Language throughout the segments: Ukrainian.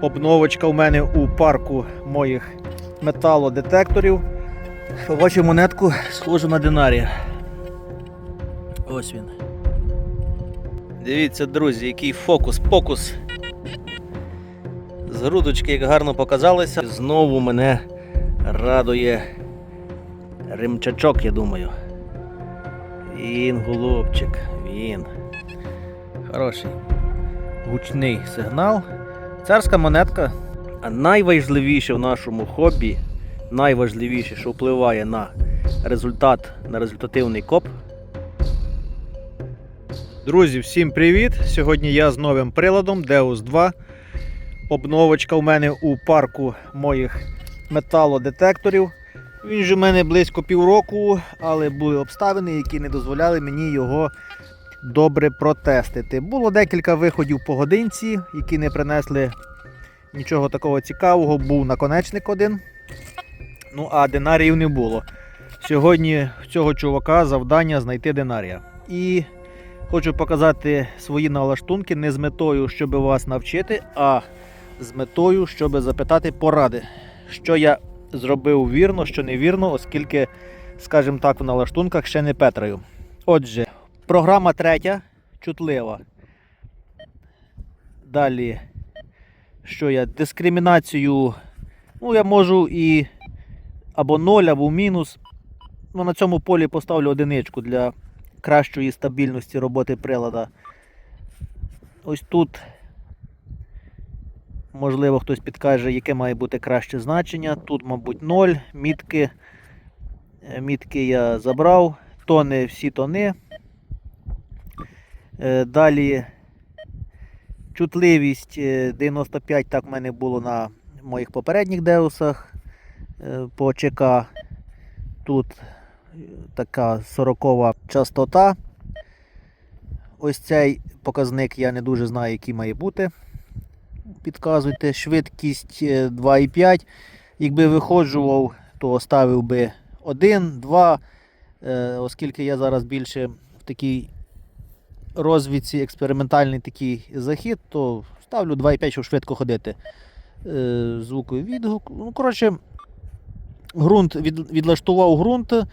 обновочка у мене у парку моїх металодетекторів. Побачив монетку, схожу на динарія. Ось він. Дивіться, друзі, який фокус, покус. З грудочки, як гарно показалося, знову мене радує римчачок, я думаю. Він, голубчик, він. Хороший. Гучний сигнал. Царська монетка. Найважливіше в нашому хобі, найважливіше, що впливає на результат, на результативний коп. Друзі, всім привіт! Сьогодні я з новим приладом Deus 2. Обновочка у мене у парку моїх металодетекторів. Він же в мене близько півроку, але були обставини, які не дозволяли мені його добре протестити. Було декілька виходів по годинці, які не принесли нічого такого цікавого. Був наконечник один. Ну, а динаріїв не було. Сьогодні цього чувака завдання знайти динарія. І хочу показати свої налаштунки не з метою, щоб вас навчити, а з метою, щоб запитати поради, що я зробив вірно, що невірно, оскільки, скажімо так, в налаштунках ще не петраю. Отже, програма третя, чутлива. Далі, що я дискримінацію, ну, я можу і або 0, або мінус. Ну, на цьому полі поставлю одиничку для кращої стабільності роботи прилада. Ось тут, можливо, хтось підкаже, яке має бути краще значення. Тут, мабуть, 0. Мітки. Мітки я забрав. Тони, всі тони. Е, Далі чутливість е, 95, так в мене було на моїх попередніх деусах. Е, По ЧК тут е, така 40 частота. Ось цей показник я не дуже знаю, який має бути. Підказуйте. Швидкість е, 2,5. Якби виходжував, то ставив би 1, 2. Е, Оскільки я зараз більше в такій розвідці, експериментальний такий захід, то ставлю 2,5, щоб швидко ходити. Е, Звуковий відгук. Ну, коротше, ґрунт від, відлаштував ґрунт е,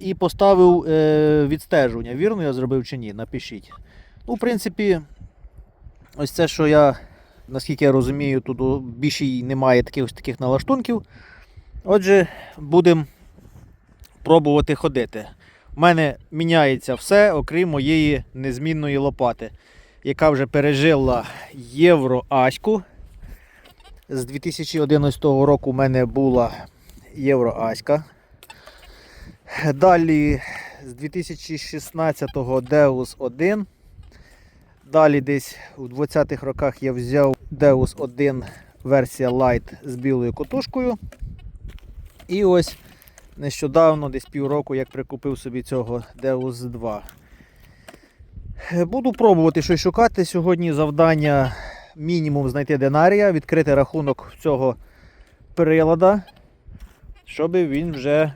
і поставив е, відстежування. Вірно я зробив чи ні? Напишіть. Ну, в принципі, ось це, що я, наскільки я розумію, тут більше немає таких, таких налаштунків. Отже, будемо пробувати ходити. У мене міняється все, окрім моєї незмінної лопати, яка вже пережила Євро Аську. З 2011 року у мене була Євро Аська. Далі з 2016-го Deus 1. Далі десь у 20-х роках я взяв Deus 1 версія Light з білою котушкою. І ось нещодавно, десь півроку, як прикупив собі цього Deus 2. Е, Буду пробувати щось шукати. Сьогодні завдання мінімум знайти динарія, відкрити рахунок цього прилада, щоб він вже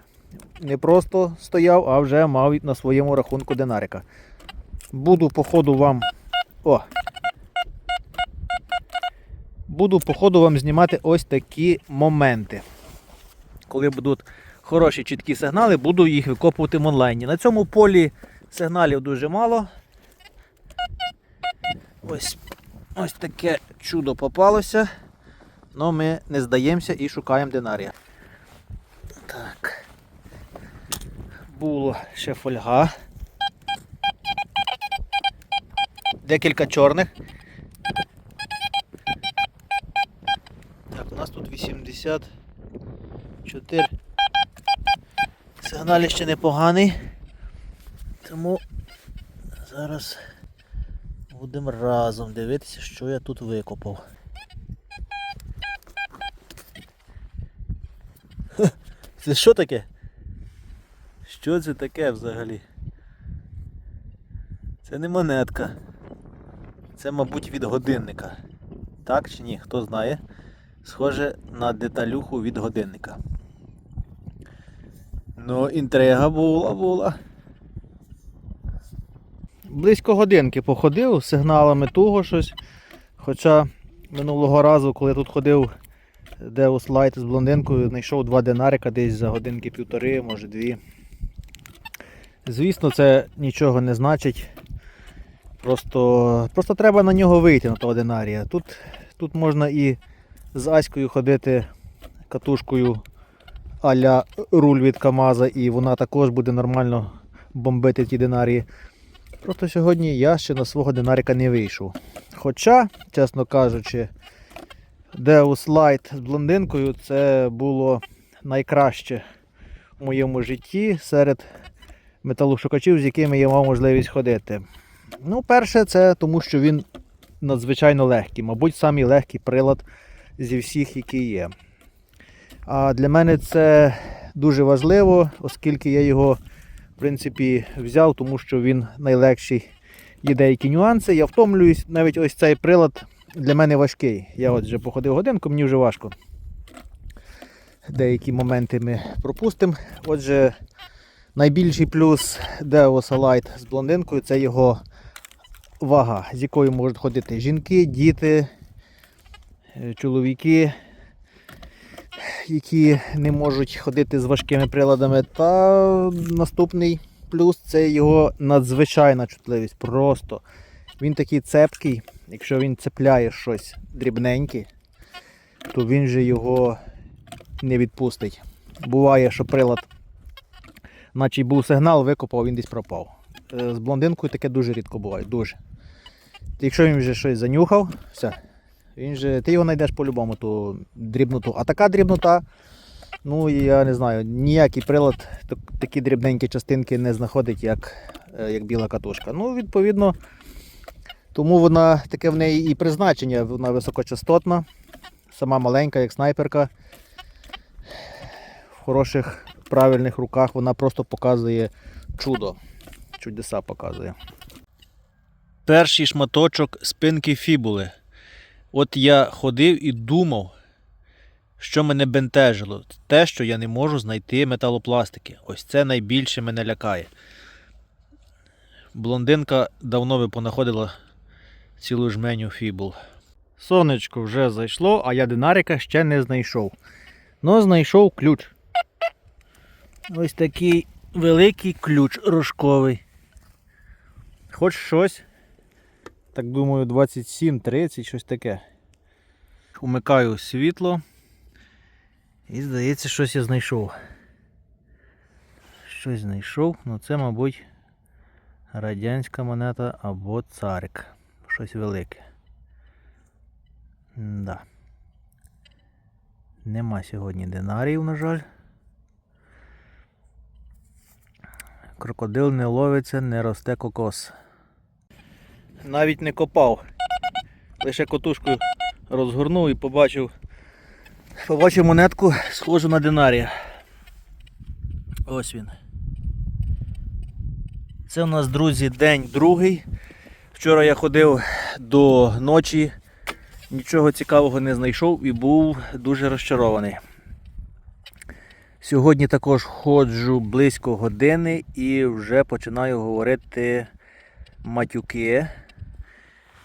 не просто стояв, а вже мав на своєму рахунку динарика. Буду по ходу вам. О! Буду по ходу вам знімати ось такі моменти. Коли будуть хороші чіткі сигнали, буду їх викопувати в онлайні. На цьому полі сигналів дуже мало. Ось, ось таке чудо попалося. Но ми не здаємося і шукаємо динарія. Так. Було ще фольга. Декілька чорних. Так, у нас тут 84. Сигнал ще непоганий. Тому зараз будемо разом дивитися, що я тут викопав. Це що таке? Що це таке взагалі? Це не монетка. Це, мабуть, від годинника. Так чи ні? Хто знає? Схоже на деталюху від годинника. Ну, інтрига була, була. Близько годинки походив сигналами того щось. Хоча Минулого разу, коли тут ходив Deus Light з блондинкою, знайшов два динарика десь за годинки півтори, може дві. Звісно, це нічого не значить. Просто, просто треба на нього вийти, на того динарія. Тут, тут можна і з Аською ходити катушкою а-ля руль від Камаза, і вона також буде нормально бомбити ті динарії. Просто сьогодні я ще на свого динарика не вийшов. Хоча, чесно кажучи, Deus Light з блондинкою це було найкраще в моєму житті серед металошукачів, з якими я мав можливість ходити. Ну, перше, це тому, що він надзвичайно легкий, мабуть, самий легкий прилад зі всіх, які є. А для мене це дуже важливо, оскільки я його, в принципі, взяв, тому що він найлегший. Є деякі нюанси. Я втомлююсь, навіть ось цей прилад для мене важкий. Я от вже походив годинку, мені вже важко. Деякі моменти ми пропустимо. Отже, найбільший плюс Deus Light з блондинкою це його вага, з якою можуть ходити жінки, діти, е, чоловіки, які не можуть ходити з важкими приладами. Та наступний плюс це його надзвичайна чутливість. Просто він такий цепкий, якщо він цепляє щось дрібненьке, то він же його не відпустить. Буває, що прилад, наче був сигнал, викопав, він десь пропав. Е, З блондинкою таке дуже рідко буває. Дуже. Якщо він вже щось занюхав, все. Він же, ти його знайдеш по-любому, ту дрібноту. А така дрібнота, ну я не знаю, ніякий прилад так- такі дрібненькі частинки не знаходить, як, е, як біла катушка. Ну, відповідно, тому вона таке в неї і призначення, вона високочастотна, сама маленька, як снайперка. В хороших, правильних руках вона просто показує чудо. Чудеса показує. Перший шматочок спинки фібули. От я ходив і думав, що мене бентежило. Те, що я не можу знайти металопластики. Ось це найбільше мене лякає. Блондинка давно би понаходила цілу жменю фібул. Сонечко вже зайшло, а я динарика ще не знайшов. Ну, знайшов ключ. Ось такий великий ключ рожковий. Хоч щось. Так думаю, 27-30, щось таке. Умикаю світло. І здається, щось я знайшов. Щось знайшов, ну це, мабуть, радянська монета або царик. Щось велике. Да. Нема сьогодні динарів, на жаль. Крокодил не ловиться, не росте кокос. Навіть не копав. Лише котушкою розгорнув і побачив. Побачив монетку, схожу на динарія. Ось він. Це у нас, друзі, день другий. Вчора я ходив до ночі, нічого цікавого не знайшов і був дуже розчарований. Сьогодні також ходжу близько години і вже починаю говорити матюки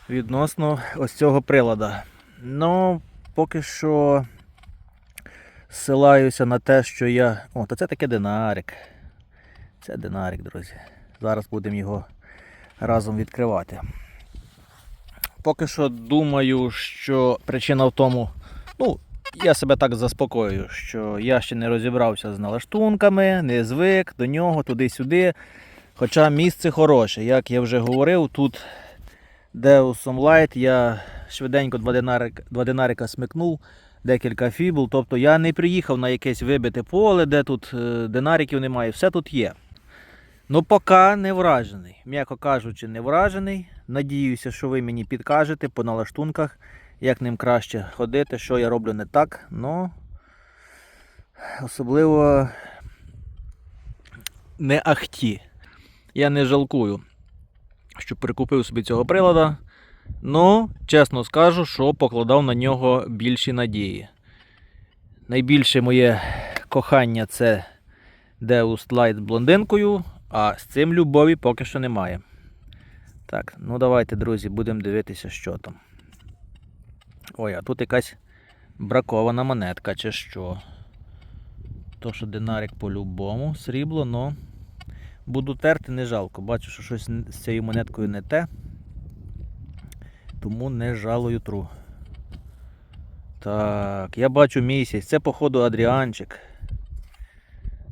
відносно ось цього прилада. Ну, поки що ссилаюся на те, що я. О, то це таке динарик. Це динарик, друзі. Зараз будемо його разом відкривати. Поки що думаю, що причина в тому, ну, я себе так заспокоюю, що я ще не розібрався з налаштунками, не звик до нього, туди-сюди. Хоча місце хороше, як я вже говорив, тут Deus Light я швиденько два, динарик, два динарика смикнув, декілька фібул. Тобто я не приїхав на якесь вибите поле, де тут е, динариків немає. Все тут є. Ну, поки не вражений. М'яко кажучи, не вражений. Надіюся, що ви мені підкажете по налаштунках, як ним краще ходити, що я роблю не так. Ну, особливо не ахті. Я не жалкую, що прикупив собі цього прилада. Ну, чесно скажу, що покладав на нього більші надії. Найбільше моє кохання це Deus Light з блондинкою, а з цим любові поки що немає. Так, ну давайте, друзі, будемо дивитися, що там. Ой, а тут якась бракована монетка чи що. То, що динарик по-любому, срібло, но буду терти, не жалко. Бачу, що щось з цією монеткою не те. Тому не жалую тру. Так, я бачу місяць. Це, походу, Адріанчик.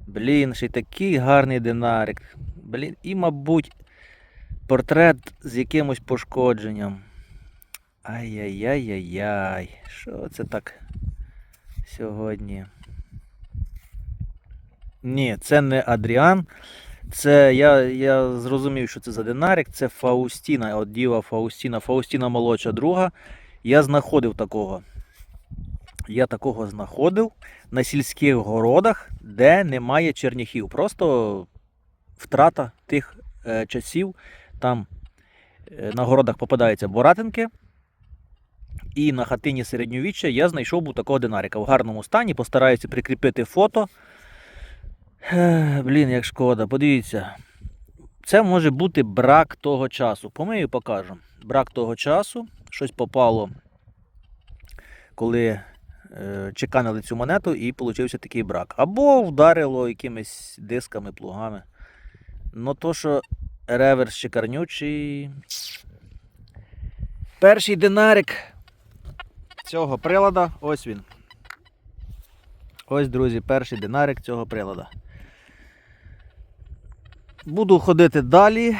Блін, ще й такий гарний динарик. Блін, і, мабуть, портрет з якимось пошкодженням. Ай-яй-яй-яй-яй. Що це так сьогодні? Ні, це не Адріан. Це я, я зрозумів, що це за динарик. Це Фаустіна. От діва Фаустіна. Фаустіна молодша друга. Я знаходив такого. Я такого знаходив на сільських городах, де немає черняхів. Просто втрата тих е, часів. Там е, на городах попадаються боратинки. І на хатині середньовіччя я знайшов такого динарика в гарному стані. Постараюся прикріпити фото. Блін, як шкода, подивіться. Це може бути брак того часу. Помию покажу. Брак того часу. Щось попало, коли е, чеканили цю монету, і получився такий брак. Або вдарило якимись дисками, плугами. Ну то, що реверс шикарнючий. Перший динарик цього прилада, ось він. Ось, друзі, перший динарик цього прилада. Буду ходити далі.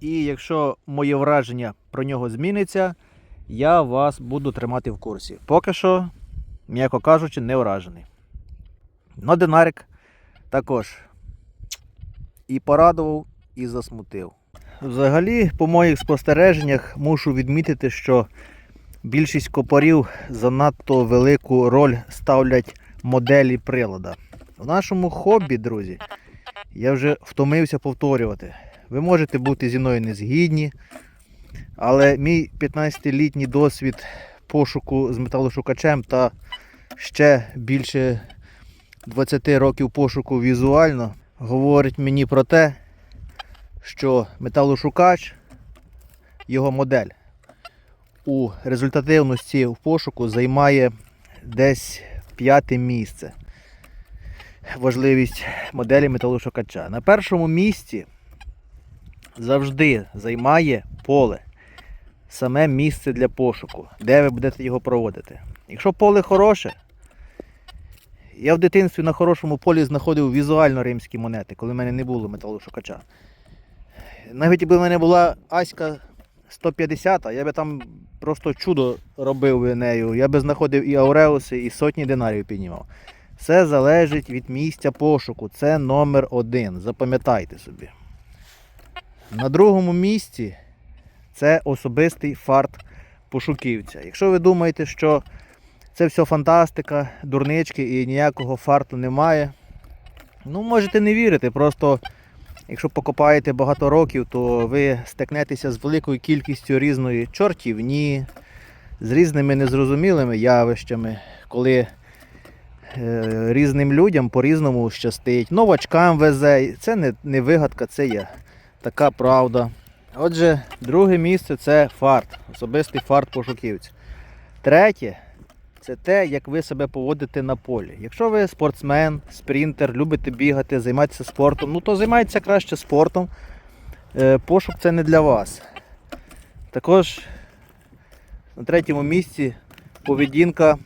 І якщо моє враження про нього зміниться, я вас буду тримати в курсі. Поки що, м'яко кажучи, не вражений. Но динарик також і порадував, і засмутив. Взагалі, по моїх спостереженнях, мушу відмітити, що більшість копарів занадто велику роль ставлять моделі прилада. В нашому хобі, друзі, я вже втомився повторювати. Ви можете бути зі мною не згідні, але мій 15-літній досвід пошуку з металошукачем та ще більше 20 років пошуку візуально говорить мені про те, що металошукач, його модель у результативності в пошуку займає десь п'яте місце. Важливість моделі металошукача. На першому місці завжди займає поле. Саме місце для пошуку, де ви будете його проводити. Якщо поле хороше, я в дитинстві на хорошому полі знаходив візуально римські монети, коли в мене не було металошукача. Навіть якби в мене була Аська 150, я би там просто чудо робив нею. Я би знаходив і ауреуси, і сотні динарів піднімав. Все залежить від місця пошуку. Це номер один. Запам'ятайте собі. На другому місці це особистий фарт пошуківця. Якщо ви думаєте, що це все фантастика, дурнички і ніякого фарту немає, ну можете не вірити. Просто якщо покопаєте багато років, то ви стикнетеся з великою кількістю різної чортівні, з різними незрозумілими явищами, коли різним людям по-різному щастить. Новачкам везе. Це не, не вигадка, це є така правда. Отже, друге місце це фарт, особистий фарт пошуківця. Третє це те, як ви себе поводите на полі. Якщо ви спортсмен, спринтер, любите бігати, займатися спортом, ну то займайтеся краще спортом. Е, Пошук це не для вас. Також на третьому місці поведінка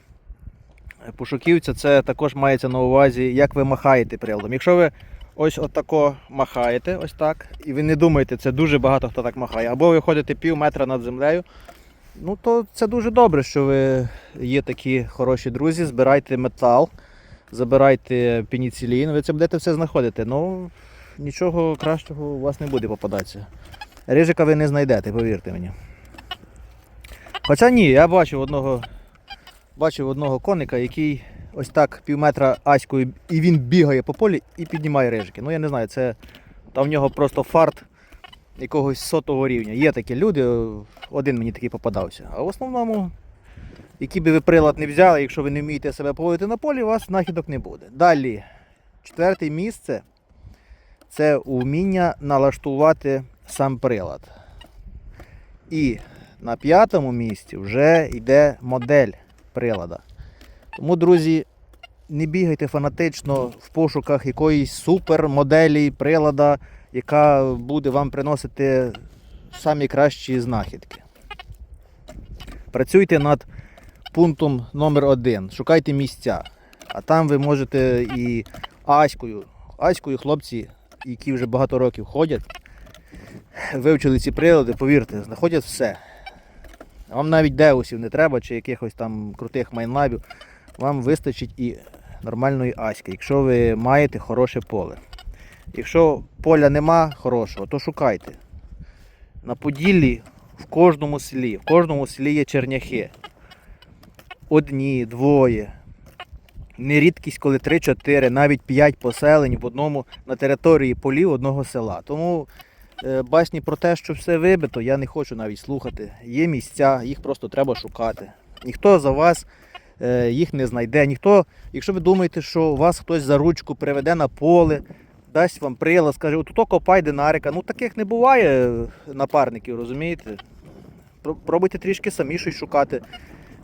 пошуківця це також мається на увазі, як ви махаєте приладом. Якщо ви ось отако махаєте, ось так, і ви не думаєте, це дуже багато хто так махає, або ви ходите пів метра над землею, ну то це дуже добре, що ви є такі хороші друзі, збирайте метал, забирайте пеніцилін, ви це будете все знаходити. Ну, нічого кращого у вас не буде попадатися. Рижика ви не знайдете, повірте мені. Хоча ні, я бачив одного, бачив одного коника, який ось так пів метра аською, і він бігає по полі і піднімає рижики. Ну я не знаю, це там в нього просто фарт якогось сотого рівня. Є такі люди, один мені такий попадався. А в основному, який би ви прилад не взяли, якщо ви не вмієте себе поводити на полі, у вас нахідок не буде. Далі, четверте місце це вміння налаштувати сам прилад. І На п'ятому місці вже йде модель прилада. Тому, друзі, не бігайте фанатично в пошуках якоїсь супермоделі прилада, яка буде вам приносити самі кращі знахідки. Працюйте над пунктом номер один. Шукайте місця. А там ви можете і Аською. Аською хлопці, які вже багато років ходять, вивчили ці прилади, повірте, знаходять все. Вам навіть деусів не треба, чи якихось там крутих майнлабів. Вам вистачить і нормальної аськи, якщо ви маєте хороше поле. Якщо поля нема хорошого, то шукайте. На Поділлі в кожному селі, в кожному селі є черняхи. Одні, двоє. Не рідкість, коли 3-4, навіть 5 поселень в одному на території полів одного села. Тому басні про те, що все вибито, я не хочу навіть слухати. Є місця, їх просто треба шукати. Ніхто за вас е, їх не знайде. Ніхто, якщо ви думаєте, що вас хтось за ручку приведе на поле, дасть вам прилад, скаже, то копай динарика. Ну таких не буває е, напарників, розумієте? Пробуйте трішки самі щось шукати.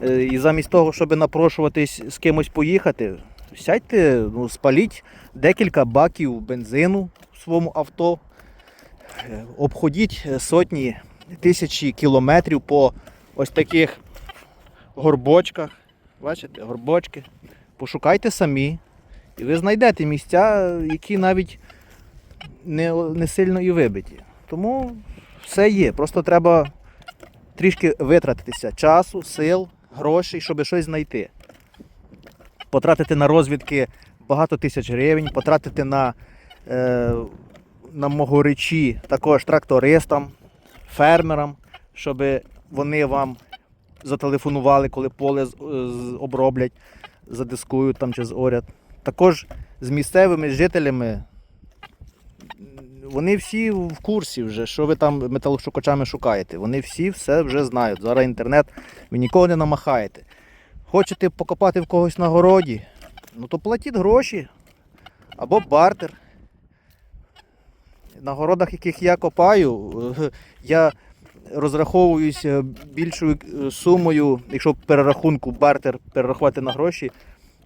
Е, І замість того, щоб напрошуватись з кимось поїхати, сядьте, ну, спаліть декілька баків бензину в своєму авто, Е, обходіть е, сотні тисячі кілометрів по ось таких горбочках. Бачите, горбочки. Пошукайте самі, і ви знайдете місця, які навіть не, не сильно і вибиті. Тому все є. Просто треба трішки витратитися часу, сил, грошей, щоб щось знайти. Потратити на розвідки багато тисяч гривень, потратити на, е, на могоричі також трактористам, фермерам, щоб вони вам зателефонували, коли поле оброблять, задискують там чи зорять. Також з місцевими жителями. Вони всі в курсі вже, що ви там металошукачами шукаєте. Вони всі все вже знають. Зараз інтернет, ви нікого не намахаєте. Хочете покопати в когось на городі, ну то платіть гроші або бартер. На городах, яких я копаю, е, я розраховуюся більшою е, сумою, якщо перерахунку бартер перерахувати на гроші,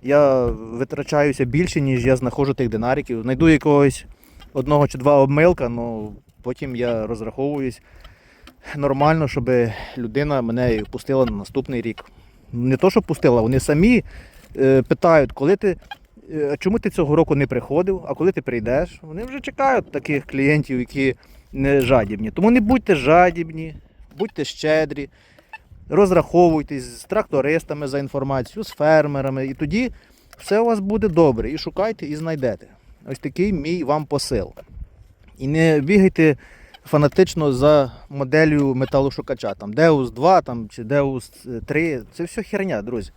я витрачаюся більше, ніж я знаходжу тих динариків. Знайду якогось одного чи два обмилка, ну потім я розраховуюсь нормально, щоб людина мене пустила на наступний рік. Не то, що пустила, вони самі е, питають, коли ти. Е, Чому ти цього року не приходив, а коли ти прийдеш? Вони вже чекають таких клієнтів, які не жадібні. Тому не будьте жадібні, будьте щедрі, розраховуйтесь з трактористами за інформацію, з фермерами, і тоді все у вас буде добре. І шукайте, і знайдете. Ось такий мій вам посил. І не бігайте фанатично за моделлю металошукача. Там Deus 2 там, чи Deus 3. Це все херня, друзі.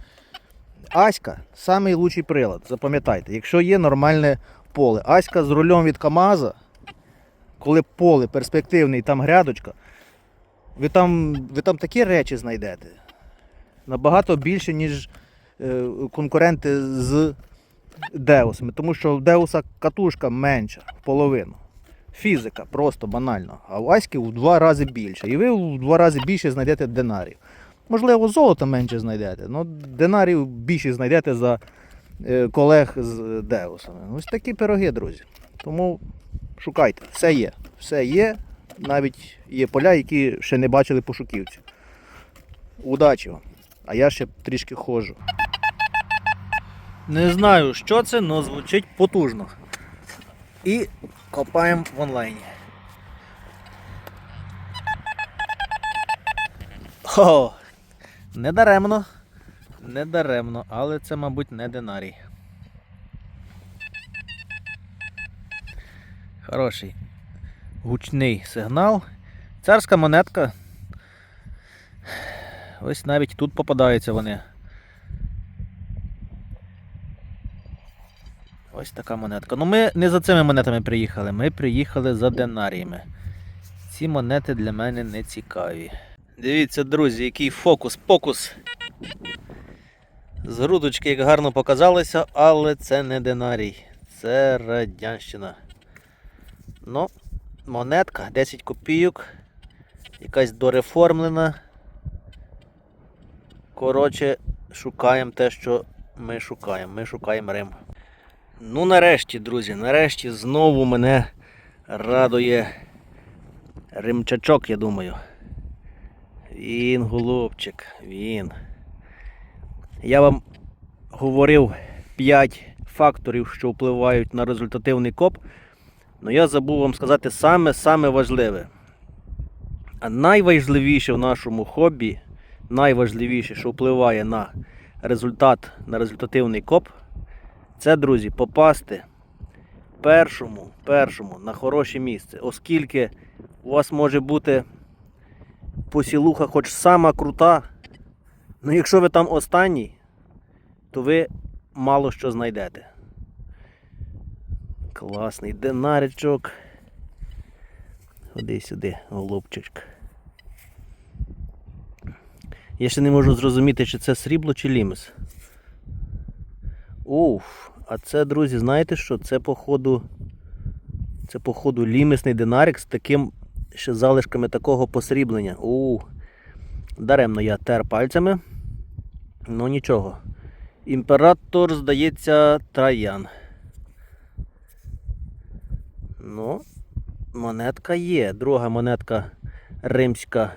Аська найкращий прилад, запам'ятайте, якщо є нормальне поле. Аська з рулем від КАМАЗа, коли поле перспективне і там грядочка, ви там, ви там такі речі знайдете. Набагато більше, ніж е, конкуренти з Деусами, тому що в Деуса катушка менша в половину. Фізика просто банально. А у Аськи в два рази більше. І ви в два рази більше знайдете динарів. Можливо, золота менше знайдете, але динарів більше знайдете за е, колег з Деусами. Ось такі пироги, друзі. Тому шукайте, все є. Все є. Навіть є поля, які ще не бачили пошуківців. Удачі вам! А я ще трішки ходжу. Не знаю, що це, але звучить потужно. І копаємо в онлайні. О, не даремно. Не даремно, але це, мабуть, не динарій. Хороший гучний сигнал. Царська монетка. Ось навіть тут попадаються вони. Ось така монетка. Ну ми не за цими монетами приїхали, ми приїхали за динаріями. Ці монети для мене не цікаві. Дивіться, друзі, який фокус-покус. З грудочки як гарно показалося, але це не динарій. Це радянщина. Ну, монетка 10 копійок. Якась дореформлена. Коротше, шукаємо те, що ми шукаємо. Ми шукаємо Рим. Ну, нарешті, друзі, нарешті знову мене радує римчачок, я думаю. Він, голубчик, він. Я вам говорив 5 факторів, що впливають на результативний коп. але я забув вам сказати саме-саме важливе. А найважливіше в нашому хобі, найважливіше, що впливає на результат, на результативний коп, це, друзі, попасти першому, першому на хороше місце. Оскільки у вас може бути посілуха хоч сама крута, ну якщо ви там останній, то ви мало що знайдете. Класний динаричок. Ходи сюди, голубчик. Я ще не можу зрозуміти, чи це срібло, чи лімес. Уф, а це, друзі, знаєте що? Це походу. Це, походу, лімесний динарик з таким ще залишками такого посріблення. У. Даремно я тер пальцями. Ну нічого. Імператор, здається, Траян. Ну, монетка є. Друга монетка римська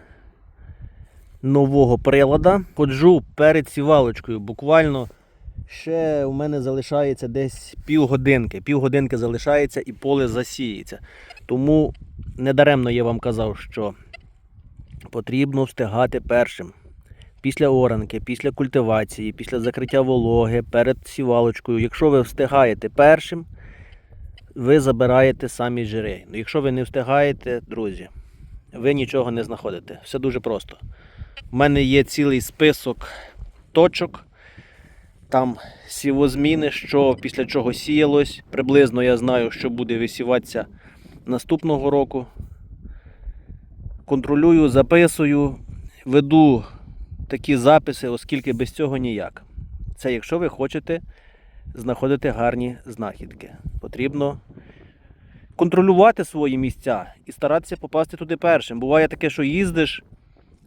нового прилада. Ходжу перед сівалочкою. Буквально ще у мене залишається десь півгодинки. Півгодинки залишається і поле засіється. Тому недаремно я вам казав, що потрібно встигати першим. Після оранки, після культивації, після закриття вологи, перед сівалочкою. Якщо ви встигаєте першим, ви забираєте самі жири. Ну, Якщо ви не встигаєте, друзі, ви нічого не знаходите. Все дуже просто. У мене є цілий список точок. Там сівозміни, що після чого сіялось. Приблизно я знаю, що буде висіватися наступного року. Контролюю, записую, веду такі записи, оскільки без цього ніяк. Це якщо ви хочете знаходити гарні знахідки. Потрібно контролювати свої місця і старатися попасти туди першим. Буває таке, що їздиш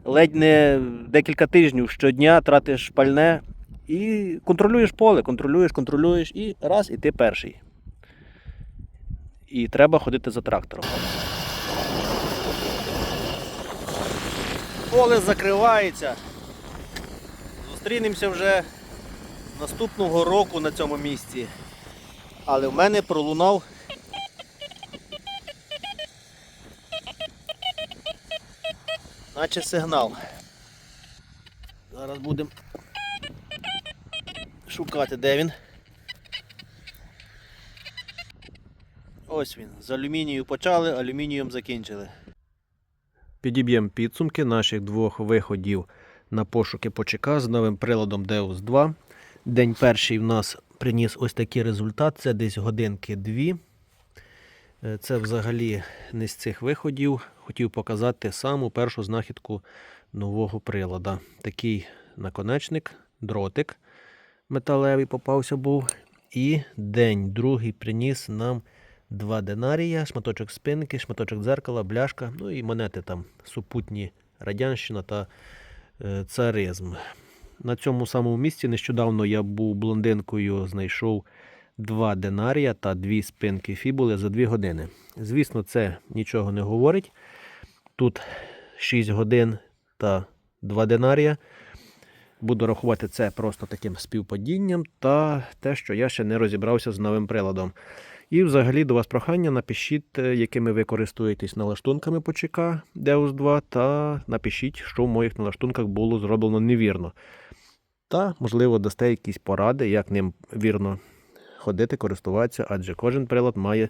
ледь не декілька тижнів щодня, тратиш пальне і контролюєш поле, контролюєш, контролюєш і раз, і ти перший. І треба ходити за трактором. Поле закривається. Зустрінемося вже наступного року на цьому місці. Але в мене пролунав наче сигнал. Зараз будемо шукати, де він. Ось він. З алюмінію почали, алюмінієм закінчили. Підіб'ємо підсумки наших двох виходів на пошуки почека з новим приладом Deus 2. День перший в нас приніс ось такий результат. Це десь годинки дві. Е, Це взагалі не з цих виходів. Хотів показати саму першу знахідку нового прилада. Такий наконечник, дротик металевий попався був. І день другий приніс нам два динарія, шматочок спинки, шматочок дзеркала, бляшка, ну і монети там супутні Радянщина та е, царизм. На цьому самому місці нещодавно я був блондинкою, знайшов два динарія та дві спинки фібули за дві години. Звісно, це нічого не говорить. Тут 6 годин та 2 динарія. Буду рахувати це просто таким співпадінням та те, що я ще не розібрався з новим приладом. І взагалі до вас прохання, напишіть, е, якими ви користуєтесь налаштунками по ЧК Deus 2, та напишіть, що в моїх налаштунках було зроблено невірно. Та, можливо, дасте якісь поради, як ним вірно ходити, користуватися, адже кожен прилад має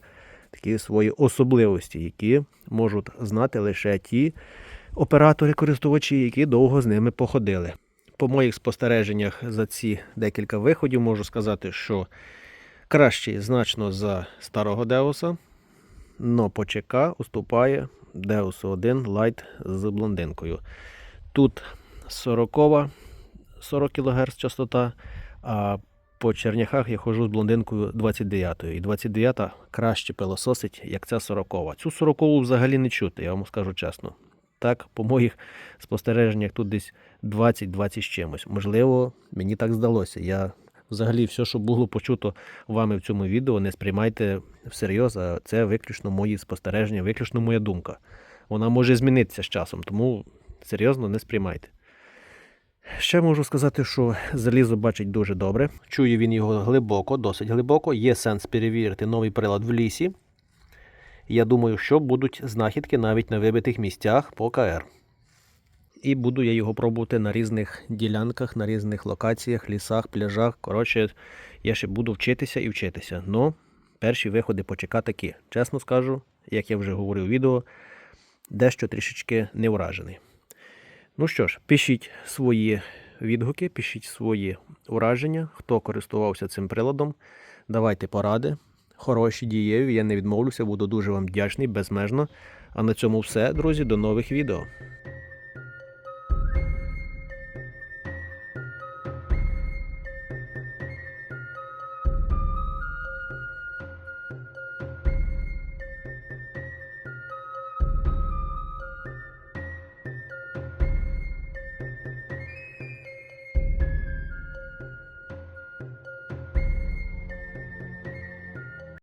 такі свої особливості, які можуть знати лише ті оператори-користувачі, які довго з ними походили. По моїх спостереженнях за ці декілька виходів можу сказати, що кращий значно за старого Деуса, но по ЧК уступає Deus 1 Lite з блондинкою. Тут 40 40 кГц частота, а по черняхах я ходжу з блондинкою 29 І 29 краще пилососить, як ця 40 Цю 40 взагалі не чути, я вам скажу чесно. Так, по моїх спостереженнях тут десь 20-20 з чимось. Можливо, мені так здалося. Я взагалі все, що було почуто вами в цьому відео, не сприймайте всерйоз, а це виключно мої спостереження, виключно моя думка. Вона може змінитися з часом, тому серйозно не сприймайте. Ще можу сказати, що залізо бачить дуже добре. Чує він його глибоко, досить глибоко. Є сенс перевірити новий прилад в лісі. Я думаю, що будуть знахідки навіть на вибитих місцях по КР. І буду я його пробувати на різних ділянках, на різних локаціях, лісах, пляжах. Коротше, я ще буду вчитися і вчитися. Но перші виходи по ЧК такі. Чесно скажу, як я вже говорив у відео, дещо трішечки не вражений. Ну що ж, пишіть свої відгуки, пишіть свої ураження, хто користувався цим приладом. Давайте поради. Хороші, дієві, я не відмовлюся, буду дуже вам вдячний, безмежно. А на цьому все, друзі, до нових відео.